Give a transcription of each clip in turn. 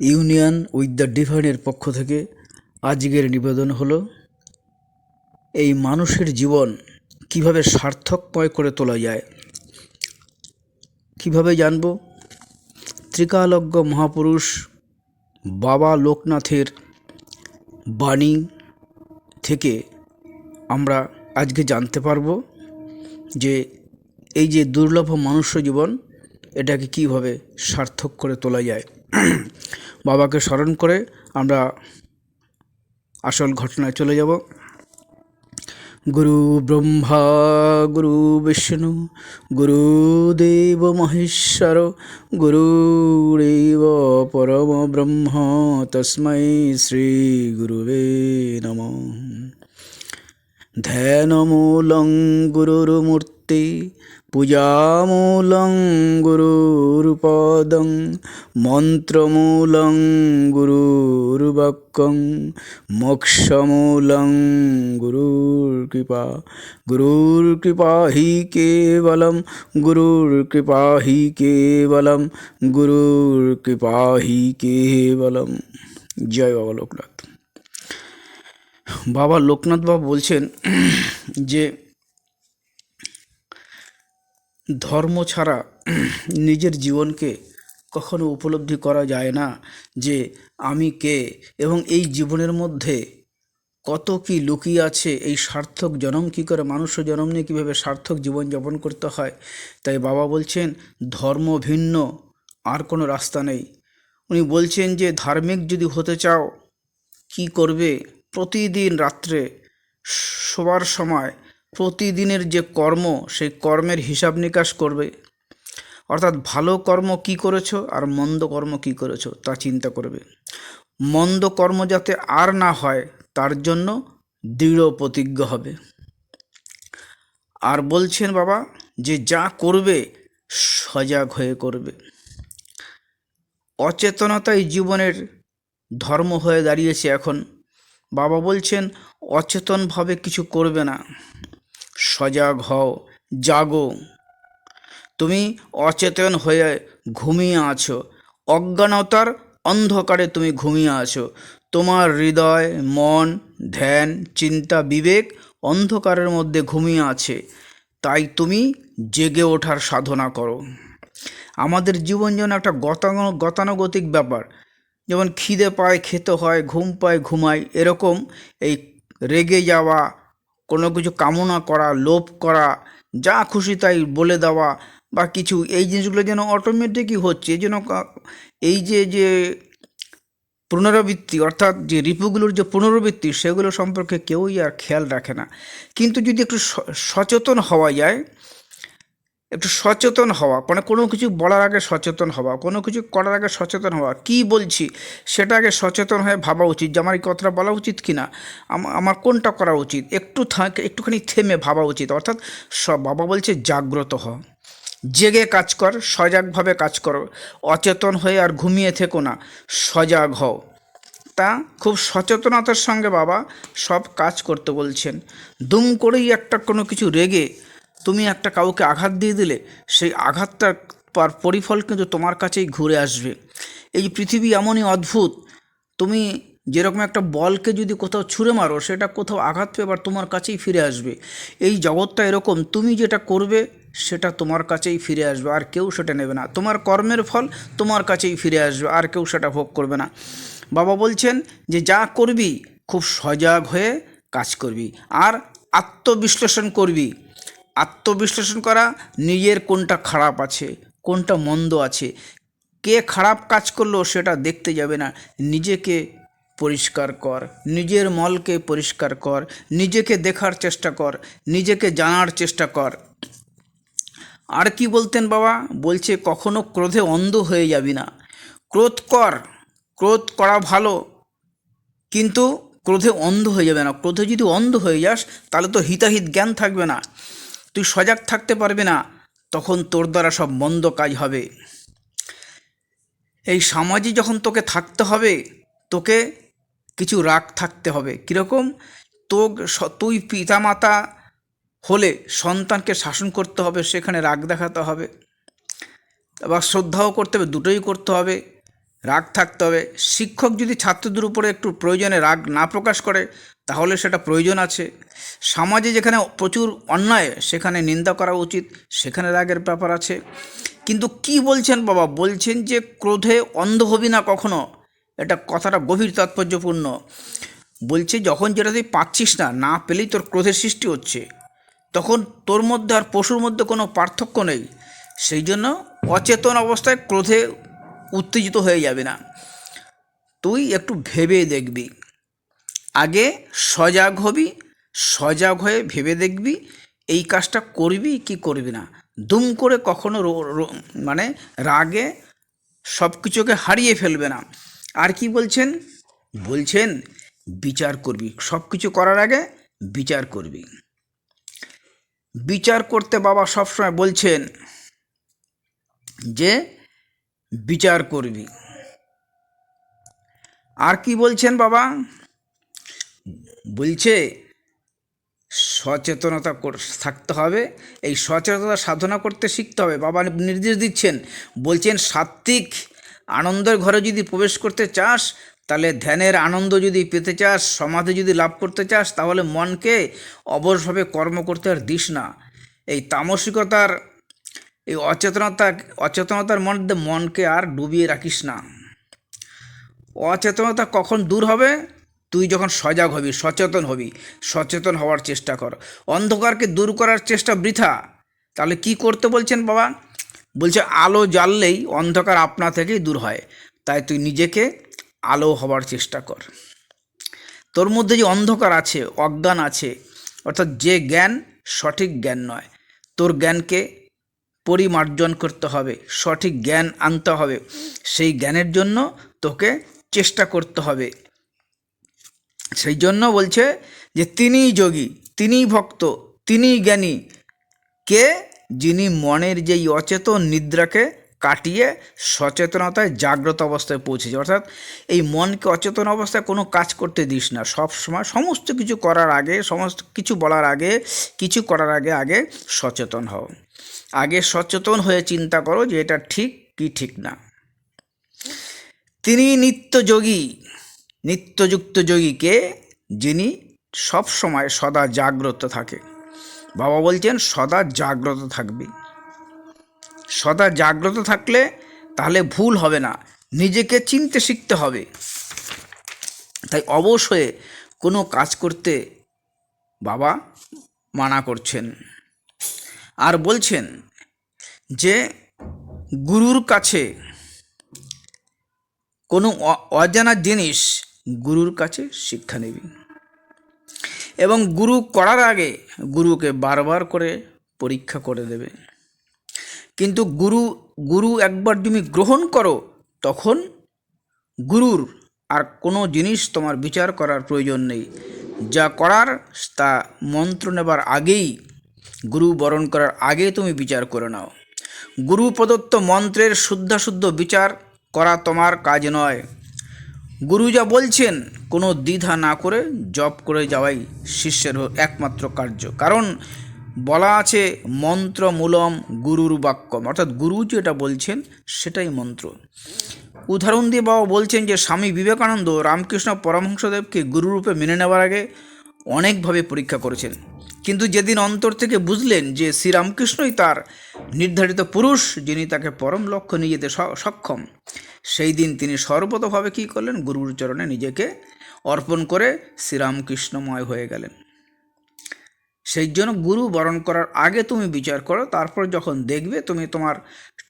Union with the ডিভাইনের পক্ষ থেকে আজকের নিবেদন হলো, এই মানুষের জীবন কীভাবে সার্থকময় করে তোলা যায়? কীভাবে জানব? ত্রিকালজ্ঞ মহাপুরুষ বাবা লোকনাথের বাণী থেকে আমরা আজকে জানতে পারব যে এই যে দুর্লভ মনুষ্য জীবন, এটাকে কীভাবে সার্থক করে তোলা যায়। বাবাকে স্মরণ করে আমরা আসল ঘটনায় চলে যাব। গুরু ব্রহ্মা, গুরু বিষ্ণু গুরুদেব মহেশ্বর গুরুরেব পরম ব্রহ্ম তস্मै শ্রী গুরুবে নমঃ। ধ্যানমূলং গুরুর্মূর্তি পূজামূলং গুরুর্পদং মন্ত্রমূলং গুরুর্বাক্যং মোক্ষমূলং গুরুর্কৃপা গুরুর্কৃপা হি কেবলম গুরুর্কৃপা হি কেবলম গুরুর্কৃপা হি কেবলম জয় বাবা লোকনাথ বাবা লোকনাথ বাবা বলছেন যে ধর্ম ছাড়া নিজের জীবনকে কখনো উপলব্ধি করা যায় না যে আমি কে এবং এই জীবনের মধ্যে কত কি লুকিয়ে আছে, এই সার্থক জনম কী করে, মানুষ জনম নিয়ে কীভাবে সার্থক জীবনযাপন করতে হয়। তাই বাবা বলছেন, ধর্ম ভিন্ন, আর কোনো রাস্তা নেই। উনি বলছেন যে, ধার্মিক যদি হতে চাও, কি করবে? প্রতিদিন রাত্রে শোবার সময় প্রতিদিনের যে কর্ম, সেই কর্মের হিসাব নিকাশ করবে। অর্থাৎ ভালো কর্ম কি করেছ আর মন্দ কর্ম কি করেছ তা চিন্তা করবে। মন্দ কর্ম যাতে আর না হয়, তার জন্য দৃঢ় প্রতিজ্ঞ হবে। আর বলছেন বাবা যে যা করবে, সজাগ হয়ে করবে। অচেতনতাই জীবনের ধর্ম হয়ে দাঁড়িয়েছে এখন। বাবা বলছেন, অচেতনভাবে কিছু করবে না। সজাগ হও, জাগো। তুমি অচেতন হয়ে ঘুমিয়ে আছো। অজ্ঞানতার অন্ধকারে তুমি ঘুমিয়ে আছো। তোমার হৃদয়, মন, ধ্যান, চিন্তা, বিবেক অন্ধকারের মধ্যে ঘুমিয়ে আছে। তাই তুমি জেগে ওঠার সাধনা করো। আমাদের জীবন যেন একটা গতানো, গতানুগতিক ব্যাপার। যেমন খিদে পায়, খেতে হয়, ঘুম পায়, ঘুমায়, এরকম এই রেগে যাওয়া কোনো কিছু কামনা করা, লোভ করা, যা খুশি তাই বলে দেওয়া বা কিছু, এই জিনিসগুলো যেন অটোমেটিকই হচ্ছে, যেন এই যে যে পুনরাবৃত্তি, অর্থাৎ যে রিপুগুলোর যে পুনরাবৃত্তি, সেগুলো সম্পর্কে কেউই আর খেয়াল রাখে না। কিন্তু যদি একটু সচেতন হওয়া যায় একটু সচেতন হওয়া মানে কোনো কিছু বলার আগে সচেতন হওয়া, কোনো কিছু করার আগে সচেতন হওয়া, কি বলছি সেটা আগে সচেতন হয়ে ভাবা উচিত যে আমার এই কথাটা বলা উচিত কি না আমার কোনটা করা উচিত, একটু থাকে, একটুখানি থেমে ভাবা উচিত, অর্থাৎ বাবা বলছে জাগ্রত হ। জেগে কাজ কর, সজাগভাবে কাজ করো, অচেতন হয়ে আর ঘুমিয়ে থেকো না, সজাগ হও। তা খুব সচেতনতার সঙ্গে বাবা সব কাজ করতে বলছেন। দুম করেই একটা কোনো কিছু রেগে তুমি একটা কাউকে আঘাত দিয়ে দিলে, সেই আঘাতটার পার পরিফল কিন্তু তোমার কাছেই ঘুরে আসবে। এই পৃথিবী এমনই অদ্ভুত। তুমি যেরকম একটা বলকে যদি কোথাও ছুঁড়ে মারো, সেটা কোথাও আঘাত পেয়ে আবার তোমার কাছেই ফিরে আসবে। এই জগৎটা এরকম, তুমি যেটা করবে, সেটা তোমার কাছেই ফিরে আসবে, আর কেউ সেটা নেবে না। তোমার কর্মের ফল তোমার কাছেই ফিরে আসবে, আর কেউ সেটা ভোগ করবে না। বাবা বলছেন যে, যা করবি, খুব সজাগ হয়ে কাজ করবি, আর আত্মবিশ্লেষণ করবি। আত্মবিশ্লেষণ করা, নিজের কোনটা খারাপ আছে, কোনটা মন্দ আছে, কে খারাপ কাজ করল সেটা দেখতে যাবে না। নিজেকে পরিষ্কার কর, নিজের মলকে পরিষ্কার কর, নিজেকে দেখার চেষ্টা কর, নিজেকে জানার চেষ্টা কর। আর কি বলতেন বাবা? বলছে, কখনো ক্রোধে অন্ধ হয়ে যাবি না। ক্রোধ কর, ক্রোধ করা ভালো, কিন্তু ক্রোধে অন্ধ হয়ে যাবে না। ক্রোধে যদি অন্ধ হয়ে যাস, তাহলে তো হিতাহিত জ্ঞান থাকবে না। তুই সজাগ থাকতে পারবি না, তখন তোর দ্বারা সব মন্দ কাজ হবে। এই সমাজে যখন তোকে থাকতে হবে, তোকে কিছু রাগ থাকতে হবে। কীরকম? তো তুই পিতামাতা হলে সন্তানকে শাসন করতে হবে, সেখানে রাগ দেখাতে হবে। আবার শ্রদ্ধাও করতে হবে, দুটোই করতে হবে, রাগ থাকতে হবে। শিক্ষক যদি ছাত্রদের উপরে একটু প্রয়োজনে রাগ না প্রকাশ করে তাহলে সেটা প্রয়োজন আছে। সমাজে যেখানে প্রচুর অন্যায়, সেখানে নিন্দা করা উচিত, সেখানে রাগের ব্যাপার আছে। কিন্তু কি বলছেন বাবা? বলছেন যে ক্রোধে অন্ধ হবি না কখনো? এটা কথাটা গভীর তাৎপর্যপূর্ণ। বলছে, যখন যেটা তুই পাচ্ছিস না না পেলেই তোর ক্রোধের সৃষ্টি হচ্ছে। তখন তোর মধ্যে আর পশুর মধ্যে কোনো পার্থক্য নেই। সেই জন্য অচেতন অবস্থায় ক্রোধে উত্তেজিত হয়ে যাবে না। তুই একটু ভেবে দেখবি। আগে সজাগ হবি, সজাগ হয়ে ভেবে দেখবি, এই কাজটা করবি কি করবি না। দুম করে কখনো মানে রাগে সব কিছুকে হারিয়ে ফেলবে না। আর কি বলছেন? বলছেন, বিচার করবি। সব কিছু করার আগে বিচার করবি। বিচার করতে বাবা সবসময় বলছেন যে, বিচার করবি। আর কি বলছেন বাবা? বলছে, সচেতনতা থাকতে হবে। এই সচেতনতা সাধনা করতে শিখতে হবে। বাবা নির্দেশ দিচ্ছেন, বলছেন, সাত্ত্বিক আনন্দের ঘরে যদি প্রবেশ করতে চাস, তাহলে ধ্যানের আনন্দ যদি পেতে চাস, সমাধি যদি লাভ করতে চাস, তাহলে মনকে অবশভাবে কর্ম করতে আর দিস না। এই তামসিকতার, এই অচেতনতা, অচেতনতার মধ্যে মনকে আর ডুবিয়ে রাখিস না। অচেতনতা কখন দূর হবে? তুই যখন সজাগ হবি, সচেতন হবি, সচেতন হওয়ার চেষ্টা কর। অন্ধকারকে দূর করার চেষ্টা বৃথা। তাহলে কি করতে বলছেন বাবা? বলছে, আলো জ্বাললেই অন্ধকার আপনা থেকেই দূর হয়। তাই তুই নিজেকে আলো হওয়ার চেষ্টা কর। তোর মধ্যে যে অন্ধকার আছে, অজ্ঞান আছে, অর্থাৎ যে জ্ঞান সঠিক জ্ঞান নয়। তোর জ্ঞানকে পরিমার্জন করতে হবে, সঠিক জ্ঞান আনতে হবে। সেই জ্ঞানের জন্য তোকে চেষ্টা করতে হবে। সেই জন্য বলছে যে তিনিই যোগী, তিনিই ভক্ত, তিনিই জ্ঞানী। কে? যিনি মনের যেই অচেতন নিদ্রাকে কাটিয়ে সচেতনতায় জাগ্রত অবস্থায় পৌঁছেছে। অর্থাৎ এই মনকে অচেতন অবস্থায় কোনো কাজ করতে দিস না। সব সময় সমস্ত কিছু করার আগে, সমস্ত কিছু বলার আগে, কিছু করার আগে আগে সচেতন হও। আগে সচেতন হয়ে চিন্তা করো যে এটা ঠিক কি ঠিক না। তিনি নিত্যযোগী নিত্যযুক্ত যোগীকে যিনি সব সময় সদা জাগ্রত থাকে। বাবা বলছেন, সদা জাগ্রত থাকবি। সদা জাগ্রত থাকলে তাহলে ভুল হবে না, নিজেকে চিনতে শিখতে হবে। তাই অবশ্যই কোনো কাজ করতে বাবা মানা করছেন। আর বলছেন যে, গুরুর কাছে কোনো অজানা জিনিস গুরুর কাছে শিক্ষা নিবি। এবং গুরু করার আগে গুরুকে বারবার করে পরীক্ষা করে দেবে। কিন্তু গুরু গুরু একবার তুমি গ্রহণ করো, তখন গুরুর আর কোনো জিনিস তোমার বিচার করার প্রয়োজন নেই। যা করার, তা মন্ত্র নেবার আগেই গুরু বরণ করার আগে তুমি বিচার করে নাও। গুরু প্রদত্ত মন্ত্রের শুদ্ধাশুদ্ধ বিচার করা তোমার কাজ নয়। গুরু যা বলছেন, কোনো দ্বিধা না করে জপ করে যাওয়াই শিষ্যের একমাত্র কার্য। কারণ বলা আছে, মন্ত্রমূলম গুরুর বাক্যম। অর্থাৎ গুরু যেটা বলছেন, সেটাই মন্ত্র। উদাহরণ দিয়ে বাবা বলছেন যে, স্বামী বিবেকানন্দ রামকৃষ্ণ পরমহংসদেবকে গুরুরূপে মেনে নেওয়ার আগে অনেকভাবে পরীক্ষা করেছেন। কিন্তু যেদিন অন্তর থেকে বুঝলেন যে শ্রীরামকৃষ্ণই তার নির্ধারিত পুরুষ, যিনি তাকে পরম লক্ষ্য নিয়ে যেতে সক্ষম, সেই দিন তিনি সর্বতভাবে কী করলেন? গুরুর চরণে নিজেকে অর্পণ করে শ্রীরামকৃষ্ণময় হয়ে গেলেন। সেই জন্য গুরু বরণ করার আগে তুমি বিচার করো, তারপর যখন দেখবে তুমি তোমার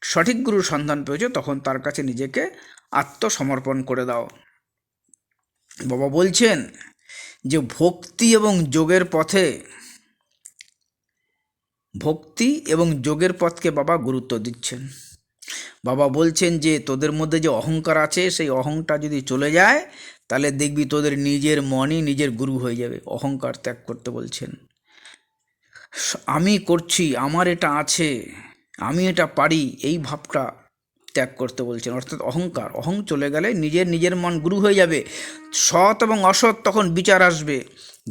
সঠিক গুরুর সন্ধান পেয়েছ, তখন তার কাছে নিজেকে আত্মসমর্পণ করে দাও। বাবা বলছেন যে ভক্তি এবং যোগের পথে, ভক্তি এবং যোগের পথকে বাবা গুরুত্ব দিচ্ছেন। বাবা বলছেন যে, তোদের মধ্যে যে অহংকার আছে, সেই অহংটা যদি চলে যায়, তাহলে দেখবি তোদের নিজের মনই নিজের গুরু হয়ে যাবে। অহংকার ত্যাগ করতে বলছেন। আমি করছি, আমার এটা আছে, আমি এটা পারি, এই ভাবটা ত্যাগ করতে বলছেন। অর্থাৎ অহংকার, অহং চলে গেলে নিজের নিজের মন গুরু হয়ে যাবে। সৎ এবং অসৎ তখন বিচার আসবে।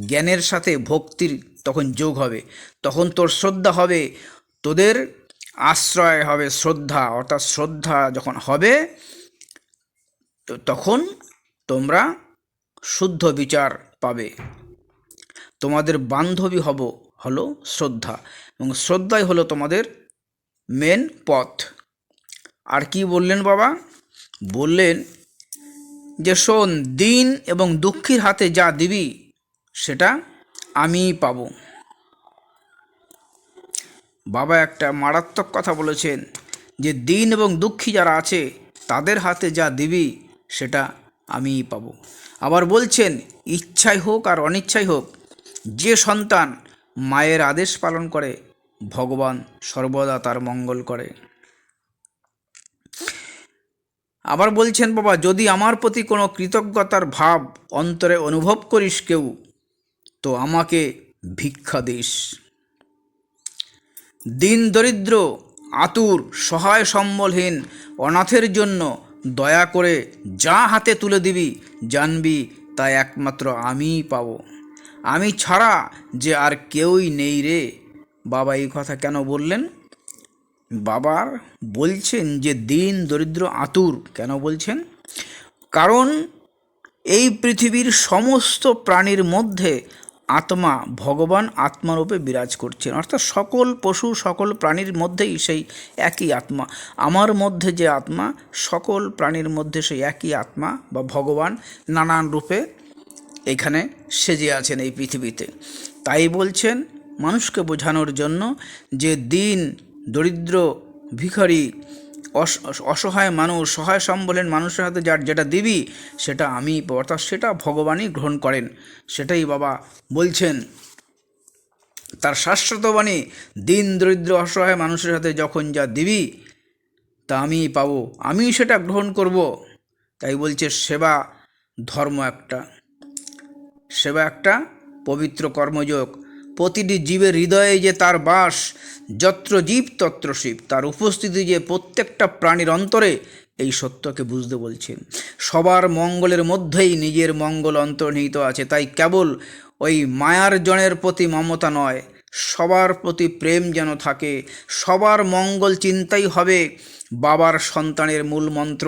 জ্ঞানের সাথে ভক্তির তখন যোগ হবে। তখন তোর শ্রদ্ধা হবে। তোদের আশ্রয় হবে শ্রদ্ধা। অর্থাৎ শ্রদ্ধা যখন হবে, তো তখন তোমরা শুদ্ধ বিচার পাবে। তোমাদের বান্ধবী হব, হলো শ্রদ্ধা। এবং শ্রদ্ধাই হলো তোমাদের মেন পথ। আর কি বললেন বাবা? বললেন যে, শোন, দিন এবং দুঃখীর হাতে যা দিবি, সেটা আমিই পাবো। বাবা একটা মারাত্মক কথা বলেছেন যে, দিন এবং দুঃখী যারা আছে, তাদের হাতে যা দিবি, সেটা আমিই পাবো। আবার বলছেন, ইচ্ছাই হোক আর অনিচ্ছাই হোক, যে সন্তান মায়ের আদেশ পালন করে, ভগবান সর্বদা তার মঙ্গল করে। আবার বলছেন, বাবা, যদি আমার প্রতি কোনো কৃতজ্ঞতার ভাব অন্তরে অনুভব করিস কেউ, তো আমাকে ভিক্ষা দিস। দিন দরিদ্র, আতুর, সহায় সম্বলহীন, অনাথের জন্য দয়া করে যা হাতে তুলে দিবি, জানবি তা একমাত্র আমিই পাব। আমি ছাড়া যে আর কেউই নেই রে। বাবা এই কথা কেন বললেন? বাবার বলছেন যে, দিন, দরিদ্র, আতুর। কেন বলছেন? কারণ এই পৃথিবীর সমস্ত প্রাণীর মধ্যে আত্মা ভগবান আত্মারূপে বিরাজ করছেন। অর্থাৎ সকল পশু, সকল প্রাণীর মধ্যেই সেই একই আত্মা। আমার মধ্যে যে আত্মা, সকল প্রাণীর মধ্যে সেই একই আত্মা বা ভগবান নানান রূপে এখানে সেজে আছেন এই পৃথিবীতে। তাই বলছেন মানুষকে বোঝানোর জন্য যে, দিন দরিদ্র, ভিখারি, অস- অসহায় মানুষ, সহায় সম্বলের মানুষের হাতে যার যেটা দিবি, সেটা আমি, অর্থাৎ সেটা ভগবানই গ্রহণ করেন। সেটাই বাবা বলছেন। তার শাশ্বত বাণী দিন দরিদ্র, অসহায় মানুষের হাতে যখন যা দিবি, তা আমি পাবো আমি সেটা গ্রহণ করব। তাই বলছে, সেবা ধর্ম একটা। সেবা একটা পবিত্র কর্মযোগ। প্রতিটি জীবের হৃদয়ে যে তার বাস, যত্র জীব তত্র শিব, তার উপস্থিতি যে প্রত্যেকটা প্রাণীর অন্তরে, এই সত্যকে বুঝতে বলছেন সবার মঙ্গলের মধ্যেই নিজের মঙ্গল অন্তর্নিহিত আছে, তাই কেবল ওই মায়ার জনের প্রতি মমতা নয়, সবার প্রতি প্রেম যেন থাকে, সবার মঙ্গল চিন্তাই হবে বাবার সন্তানের মূল মন্ত্র।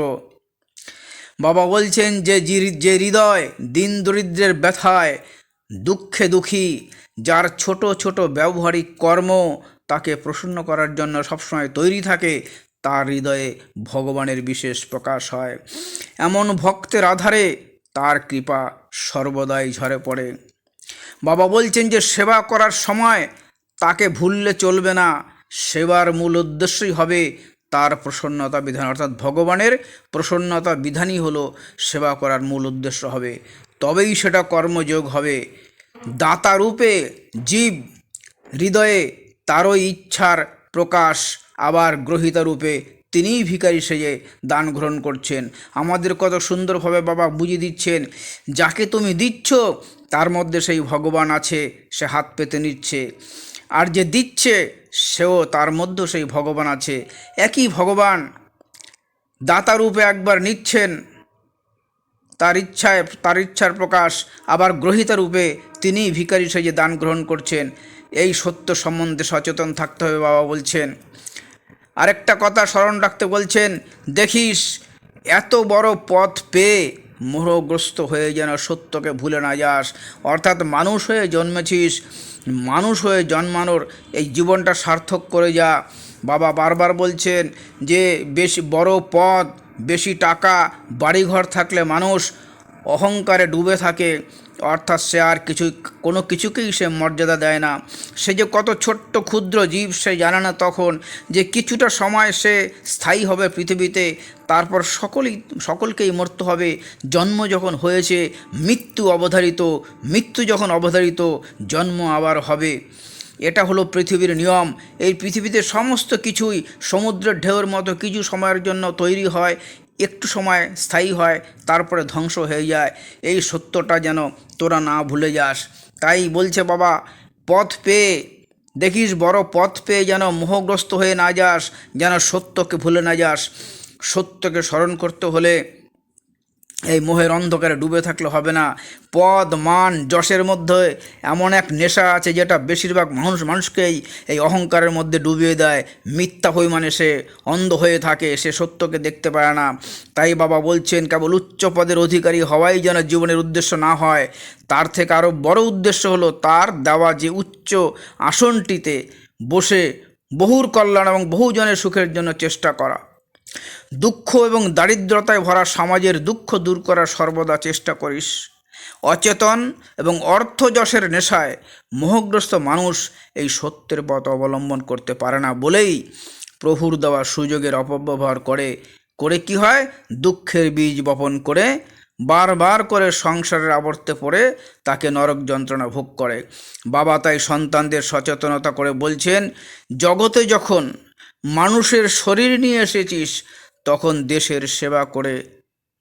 বাবা বলছেন যে যে হৃদয় দিন দরিদ্রের ব্যথায় দুঃখে দুঃখী, যার ছোট ছোট ব্যবহারিক কর্ম তাকে প্রসন্ন করার জন্য সবসময় তৈরি থাকে, তার হৃদয়ে ভগবানের বিশেষ প্রকাশ হয়। এমন ভক্তের আধারে তার কৃপা সর্বদাই ঝরে পড়ে। বাবা বলছেন যে, সেবা করার সময় তাকে ভুললে চলবে না। সেবার মূল উদ্দেশ্যই হবে তার প্রসন্নতা বিধান। অর্থাৎ ভগবানের প্রসন্নতা বিধানই হলো সেবা করার মূল উদ্দেশ্য হবে। তবেই সেটা কর্মযোগ হবে। দাতা রূপে জীব, হৃদয়ে তারও ইচ্ছার প্রকাশ, আবার গ্রহিতা রূপে তিনিই ভিখারি সেজে দান গ্রহণ করছেন। আমাদের কত সুন্দরভাবে বাবা বুঝিয়ে দিচ্ছেন, যাকে তুমি দিচ্ছ, তার মধ্যে সেই ভগবান আছে, সে হাত পেতে নিচ্ছে। আর যে দিচ্ছে, সেও তার মধ্যেও সেই ভগবান আছে। একই ভগবান। দাতা রূপে একবার নিচ্ছেন তার ইচ্ছায়, তার ইচ্ছার প্রকাশ আবার গ্রহিতা রূপে তিনি ভিখারি সেজে দান গ্রহণ করছেন। এই সত্য সম্বন্ধে সচেতন থাকতে হবে, বাবা বলছেন। আরেকটা কথা স্মরণ রাখতে বলছেন, দেখিস, এত বড় পথ পেয়ে মোহগ্রস্ত হয়ে যেন সত্যকে ভুলে না যাস। অর্থাৎ মানুষ হয়ে জন্মেছিস, মানুষ হয়ে জন্মানোর এই জীবনটা সার্থক করে যা। বাবা বারবার বলছেন যে, বেশি বড় পদ বেশি টাকা বাড়িঘর থাকলে মানুষ অহংকারে ডুবে থাকে। অর্থাৎ সে আর কিছু, কোনো কিছুকেই সে মর্যাদা দেয় না। সে যে কত ছোট্ট ক্ষুদ্র জীব সে জানে না তখন যে কিছুটা সময় সে স্থায়ী হবে পৃথিবীতে। তারপর সকলেই, সকলকেই মরতে হবে। জন্ম যখন হয়েছে, মৃত্যু অবধারিত, মৃত্যু যখন অবধারিত, জন্ম আবার হবে। এটা হলো পৃথিবীর নিয়ম। এই পৃথিবীতে সমস্ত কিছুই সমুদ্রের ঢেউর মতো কিছু সময়ের জন্য তৈরি হয়, একটু সময় স্থায়ী হয়, তারপরে ধ্বংস হয়ে যায়। এই সত্যটা যেন তোরা না ভুলে যাস। তাই বলছে বাবা, পথ পেয়ে, দেখিস বড় পথ পেয়ে যেন মোহগ্রস্ত হয়ে না যাস, যেন সত্যকে ভুলে না যাস। সত্যকে স্মরণ করতে হলে এই মোহের অন্ধকারে ডুবে থাকলে হবে না। পদ, মান, যশের মধ্যে এমন এক নেশা আছে যেটা বেশিরভাগ মানুষ মানুষকেই এই অহংকারের মধ্যে ডুবিয়ে দেয়। মিথ্যা পরিমাণে সে অন্ধ হয়ে থাকে, সে সত্যকে দেখতে পায় না। তাই বাবা বলছেন, কেবল উচ্চ পদের অধিকারী হওয়াই যেন জীবনের উদ্দেশ্য না হয়। তার থেকে আরও বড় উদ্দেশ্য হলো তার দেওয়া যে উচ্চ আসনটিতে বসে বহুর কল্যাণ এবং বহুজনের সুখের জন্য চেষ্টা করা। দুঃখ এবং দারিদ্রতায় ভরা সমাজের দুঃখ দূর করার সর্বদা চেষ্টা করিস। অচেতন এবং অর্থযশের নেশায় মোহগ্রস্ত মানুষ এই সত্যের পথ অবলম্বন করতে পারে না বলেই প্রভুর দেওয়া সুযোগের অপব্যবহার করে। করে কি হয়? দুঃখের বীজ বপন করে, বারবার করে সংসারের আবর্তে পড়ে, তাকে নরক যন্ত্রণা ভোগ করে। বাবা তাই সন্তানদের সচেতনতা করে বলছেন, জগতে যখন মানুষের শরীর নিয়ে এসেছিস, তখন দেশের সেবা করে,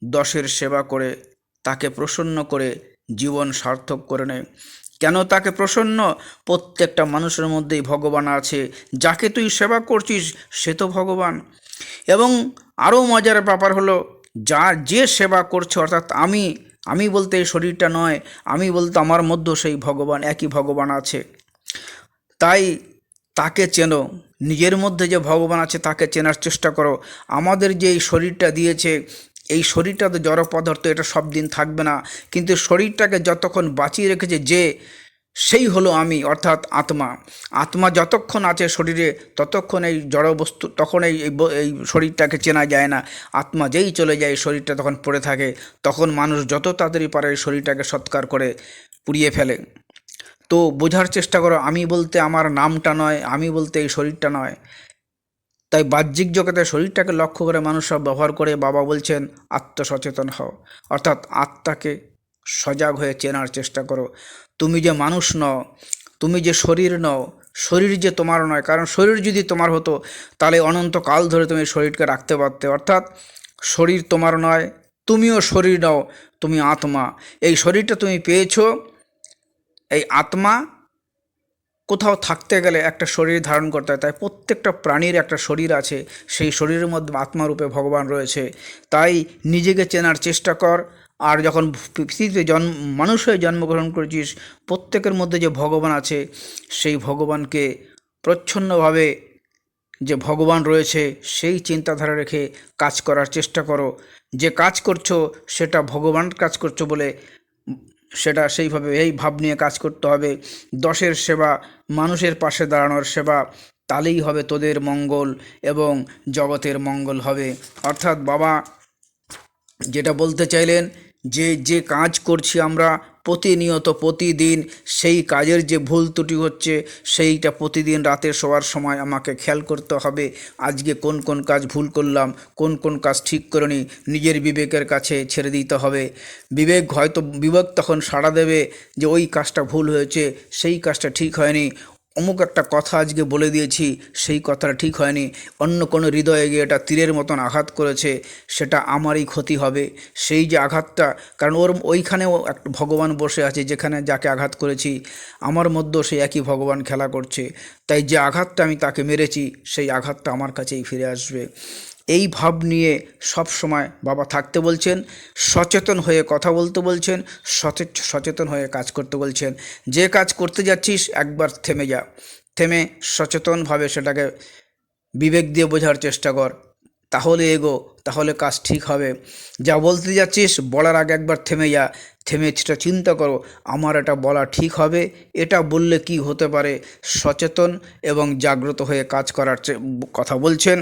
দশের সেবা করে, তাকে প্রসন্ন করে জীবন সার্থক করে নে। কেন তাকে প্রসন্ন? প্রত্যেকটা মানুষের মধ্যেই ভগবান আছে, যাকে তুই সেবা করছিস, সে তো ভগবান। এবং আরও মজার ব্যাপার হলো যা যে সেবা করছে, অর্থাৎ আমি আমি বলতে শরীরটা নয়, আমি বলতে আমার মধ্যে সেই ভগবান, একই ভগবান আছে। তাই তাকে চেনো। নিজের মধ্যে যে ভগবান আছে তাকে চেনার চেষ্টা করো। আমাদের যে এই শরীরটা দিয়েছে, এই শরীরটা তো জড় পদার্থ, এটা সব দিন থাকবে না। কিন্তু শরীরটাকে যতক্ষণ বাঁচিয়ে রেখেছে যে, সেই হলো আমি, অর্থাৎ আত্মা। আত্মা যতক্ষণ আছে শরীরে, ততক্ষণ এই জড় বস্তু, তখন এই এই শরীরটাকে চেনা যায় না। আত্মা যেই চলে যায় শরীরটা তখন পড়ে থাকে। তখন মানুষ যত তাড়াতাড়ি পারে শরীরটাকে সৎকার করে পুড়িয়ে ফেলে। তো বোঝার চেষ্টা করো, আমি বলতে আমার নামটা নয়, আমি বলতে এই শরীরটা নয়। তাই বাহ্যিক জগতে শরীরটাকে লক্ষ্য করে মানুষ সব ব্যবহার করে বাবা বলছেন, আত্মসচেতন হও। অর্থাৎ আত্মাকে সজাগ হয়ে চেনার চেষ্টা করো। তুমি যে মানুষ নও, তুমি যে শরীর নও, শরীর যে তোমার নয়, কারণ শরীর যদি তোমার হতো, তাহলে অনন্তকাল ধরে তুমি শরীরকে রাখতে পারতে। অর্থাৎ শরীর তোমার নয়, তুমিও শরীর নও, তুমি আত্মা। এই শরীরটা তুমি পেয়েছ এই আত্মা কোথাও থাকতে গেলে একটা শরীর ধারণ করতে হয়, তাই প্রত্যেকটা প্রাণীর একটা শরীর আছে, সেই শরীরের মধ্যে আত্মারূপে ভগবান রয়েছে। তাই নিজেকে চেনার চেষ্টা কর, আর যখন পৃথিবীতে জন্ম, মানুষ হয়ে জন্মগ্রহণ করেছিস, প্রত্যেকের মধ্যে যে ভগবান আছে, সেই ভগবানকে প্রচ্ছন্নভাবে যে ভগবান রয়েছে, সেই চিন্তাধারা রেখে কাজ করার চেষ্টা করো। যে কাজ করছ, সেটা ভগবান কাজ করছ বলে সেটা সেইভাবে এই ভাব নিয়ে কাজ করতে হবে। দশের সেবা, মানুষের পাশে দাঁড়ানোর সেবা, তালেই হবে তোদের মঙ্গল এবং জগতের মঙ্গল হবে। অর্থাৎ বাবা, যেটা বলতে চাইলেন, যে যে কাজ করছি আমরা প্রতিনিয়ত প্রতিদিন সেই কাজের যে ভুল ত্রুটি হচ্ছে, সেইটা প্রতিদিন রাতে শোয়ার সময় আমাকে খেয়াল করতে হবে। আজকে কোন কোন কাজ ভুল করলাম, কোন কোন কাজ ঠিক করে নি নিজের বিবেকের কাছে ছেড়ে দিতে হবে। বিবেক হয়তো বিবেক তখন সাড়া দেবে যে ওই কাজটা ভুল হয়েছে, সেই কাজটা ঠিক হয়নি। অমুক একটা কথা আজকে বলে দিয়েছি, সেই কথাটা ঠিক হয়নি। অন্য কোনো হৃদয়ে গিয়ে এটা তীরের মতন আঘাত করেছে, সেটা আমারই ক্ষতি হবে। সেই যে আঘাতটা, কারণ ওর ওইখানেও একটা ভগবান বসে আছে যেখানে যাকে আঘাত করেছি, আমার মধ্যেও সেই একই ভগবান খেলা করছে। তাই যে আঘাতটা আমি তাকে মেরেছি, সেই আঘাতটা আমার কাছেই ফিরে আসবে। এই ভাব নিয়ে সব সময় বাবা থাকতে বলছেন, সচেতন হয়ে কথা বলতে বলছেন, সচেত, সচেতন হয়ে কাজ করতে বলছেন। যে কাজ করতে যাচ্ছিস, একবার থেমে যা। থেমে সচেতনভাবে সেটাকে বিবেক দিয়ে বোঝার চেষ্টা কর। তাহলে এগো তাহলে কাজ ঠিক হবে। যা বলতে যাচ্ছিস, বলার আগে একবার থেমে যা। থেমে সেটা চিন্তা করো, আমার এটা বলা ঠিক হবে। এটা বললে কি হতে পারে? সচেতন এবং জাগ্রত হয়ে কাজ করার কথা বলছেন।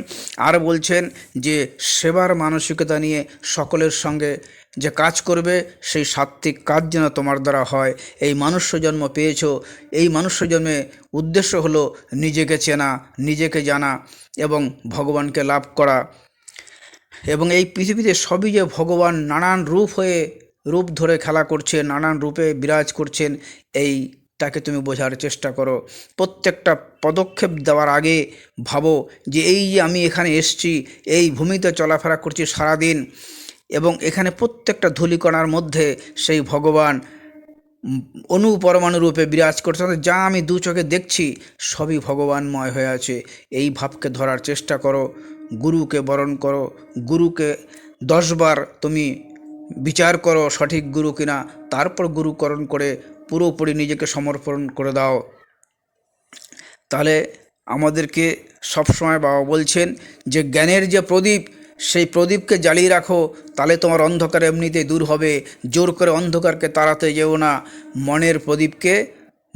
আর বলছেন যে, সেবার মানসিকতা নিয়ে সকলের সঙ্গে যে কাজ করবে, সেই সাত্ত্বিক কাজ যেন তোমার দ্বারা হয়। এই মনুষ্য জন্ম পেয়েছ, এই মনুষ্য জন্মে উদ্দেশ্য হলো নিজেকে চেনা, নিজেকে জানা এবং ভগবানকে লাভ করা। এবং এই পৃথিবীতে সবই যে ভগবান নানান রূপ হয়ে রূপ ধরে খেলা করছে নানান রূপে বিরাজ করছেন এইটাকে তুমি বোঝার চেষ্টা করো। প্রত্যেকটা পদক্ষেপ দেওয়ার আগে ভাবো যে এই যে আমি এখানে এসছি এই ভূমিতে চলাফেরা করছি সারাদিন এবং এখানে প্রত্যেকটা ধূলিকণার মধ্যে সেই ভগবান উম, অনু পরমাণু রূপে বিরাজ করছে যা আমি দু চোখে দেখছি সবই ভগবানময় হয়ে আছে। এই ভাবকে ধরার চেষ্টা করো। গুরুকে বরণ করো। গুরুকে দশবার তুমি বিচার করো সঠিক গুরু কিনা। তারপর গুরুকরণ করে পুরোপুরি নিজেকে সমর্পণ করে দাও। তাহলে আমাদেরকে সবসময় বাবা বলছেন যে জ্ঞানের যে প্রদীপ, সেই প্রদীপকে জ্বালিয়ে রাখো। তাহলে তোমার অন্ধকার এমনিতেই দূর হবে। জোর করে অন্ধকারকে তাড়াতে যেও না। মনের প্রদীপকে,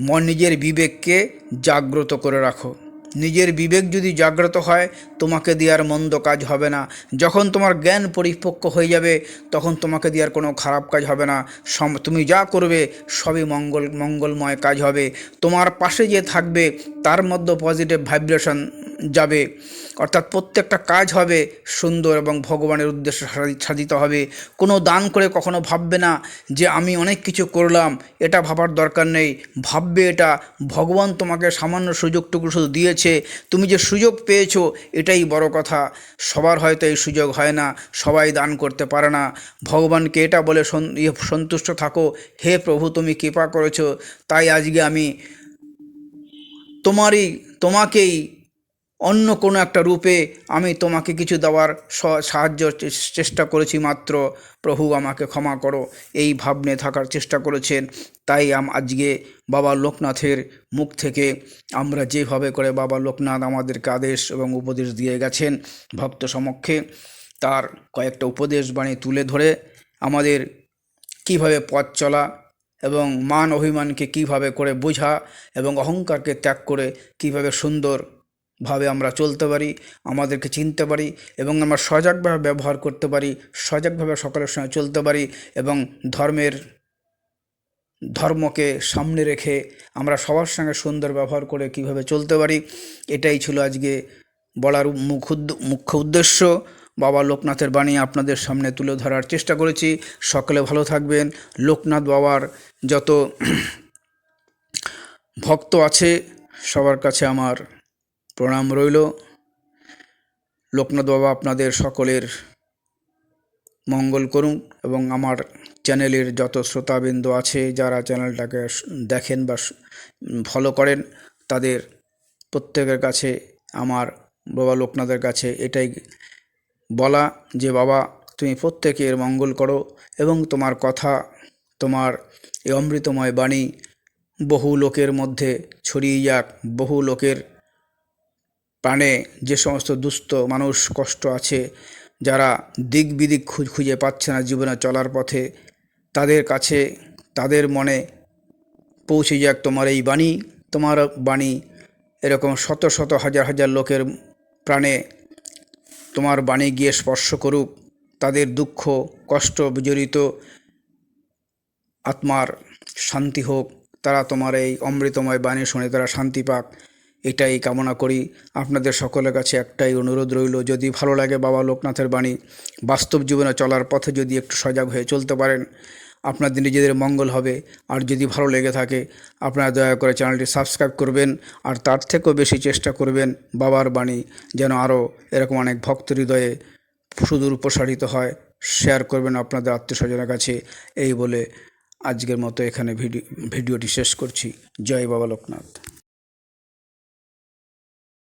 মন নিজের বিবেককে জাগ্রত করে রাখো। নিজের বিবেক যদি জাগ্রত হয়, তোমাকে দেওয়ার মন্দ কাজ হবে না। যখন তোমার জ্ঞান পরিপক্ক হয়ে যাবে, তখন তোমাকে দেওয়ার কোনো খারাপ কাজ হবে না। সম তুমি যা করবে, সবই মঙ্গল মঙ্গলময় কাজ হবে। তোমার পাশে যে থাকবে, তার মধ্যে পজিটিভ ভাইব্রেশন যাবে। অর্থাৎ প্রত্যেকটা কাজ হবে সুন্দর এবং ভগবানের উদ্দেশ্যে সাধি- সাধিত হবে। কোনো দান করে কখনো ভাববে না যে আমি অনেক কিছু করলাম, এটা ভাবার দরকার নেই। ভাববে এটা, ভগবান তোমাকে সামান্য সুযোগটুকু শুধু দিয়েছে, তুমি যে সুযোগ পেয়েছ, এটাই বড় কথা। সবার হয়তো এই সুযোগ হয় না, সবাই দান করতে পারে না। ভগবানকে এটা বলে ইয়ে সন্তুষ্ট থাকো, হে প্রভু, তুমি কৃপা করেছ, তাই আজকে আমি তোমারই, তোমাকেই অন্য কোনো একটা রূপে আমি তোমাকে কিছু দেওয়ার সাহায্য চেষ্টা করেছি মাত্র। প্রভু আমাকে ক্ষমা করো। এই ভাবনে থাকার চেষ্টা করেছেন। তাই আম, আজকে বাবা লোকনাথের মুখ থেকে আমরা যেভাবে করে বাবা লোকনাথ আমাদেরকে আদেশ এবং উপদেশ দিয়ে গেছেন ভক্ত সমক্ষে, তার কয়েকটা উপদেশ বাণী তুলে ধরে আমাদের কীভাবে পথ চলা এবং মান অভিমানকে কীভাবে করে বোঝা এবং অহংকারকে ত্যাগ করে কীভাবে সুন্দরভাবে আমরা চলতে পারি, আমাদেরকে চিনতে পারি এবং আমরা সজাগভাবে ব্যবহার করতে পারি, সজাগভাবে সকলের সঙ্গে চলতে পারি এবং ধর্মের, ধর্মকে সামনে রেখে আমরা সবার সঙ্গে সুন্দর ব্যবহার করে কীভাবে চলতে পারি, এটাই ছিল আজকে বলার মুখ মুখ্য উদ্দেশ্য। বাবা লোকনাথের বাণী আপনাদের সামনে তুলে ধরার চেষ্টা করেছি। সকলে ভালো থাকবেন। লোকনাথ বাবার যত ভক্ত আছে, সবার কাছে আমার প্রণাম রইল। লোকনাথ বাবা আপনাদের সকলের মঙ্গল করুন এবং আমার চ্যানেলের যত শ্রোতাবৃন্দ আছে, যারা চ্যানেলটাকে দেখেন বা ফলো করেন, তাদের প্রত্যেকের কাছে, আমার বাবা লোকনাথের কাছে এটাই বলা যে, বাবা, তুমি প্রত্যেকের মঙ্গল করো এবং তোমার কথা, তোমার এই অমৃতময় বাণী বহু লোকের মধ্যে ছড়িয়ে যাক, বহু লোকের প্রাণে যে সমস্ত দুস্থ মানুষ কষ্ট আছে, যারা দিক বিদিক খুঁজ পাচ্ছে না জীবনে চলার পথে, তাদের কাছে, তাদের মনে পৌঁছে যাক তোমার এই বাণী। তোমার বাণী এরকম শত শত হাজার হাজার লোকের প্রাণে তোমার বাণী গিয়ে স্পর্শ করুক। তাদের দুঃখ, কষ্ট বিজড়িত আত্মার শান্তি হোক। তারা তোমার এই অমৃতময় বাণী শুনে তারা শান্তি পাক। এটাই কামনা করি। আপনাদের সকলের কাছে একটাই অনুরোধ রইল, যদি ভালো লাগে বাবা লোকনাথের বাণী, বাস্তব জীবনে চলার পথে যদি একটু সজাগ হয়ে চলতে পারেন, আপনাদের নিজেদের মঙ্গল হবে। আর যদি ভালো লেগে থাকে, আপনারা দয়া করে চ্যানেলটি সাবস্ক্রাইব করবেন, আর তার থেকেও বেশি চেষ্টা করবেন বাবার বাণী, যেন আরও এরকম অনেক ভক্ত হৃদয়ে সুদূর প্রসারিত হয়। শেয়ার করবেন আপনাদের আত্মীয়স্বজনের কাছে। এই বলে আজকের মতো এখানে ভিডিও ভিডিওটি শেষ করছি। জয় বাবা লোকনাথ।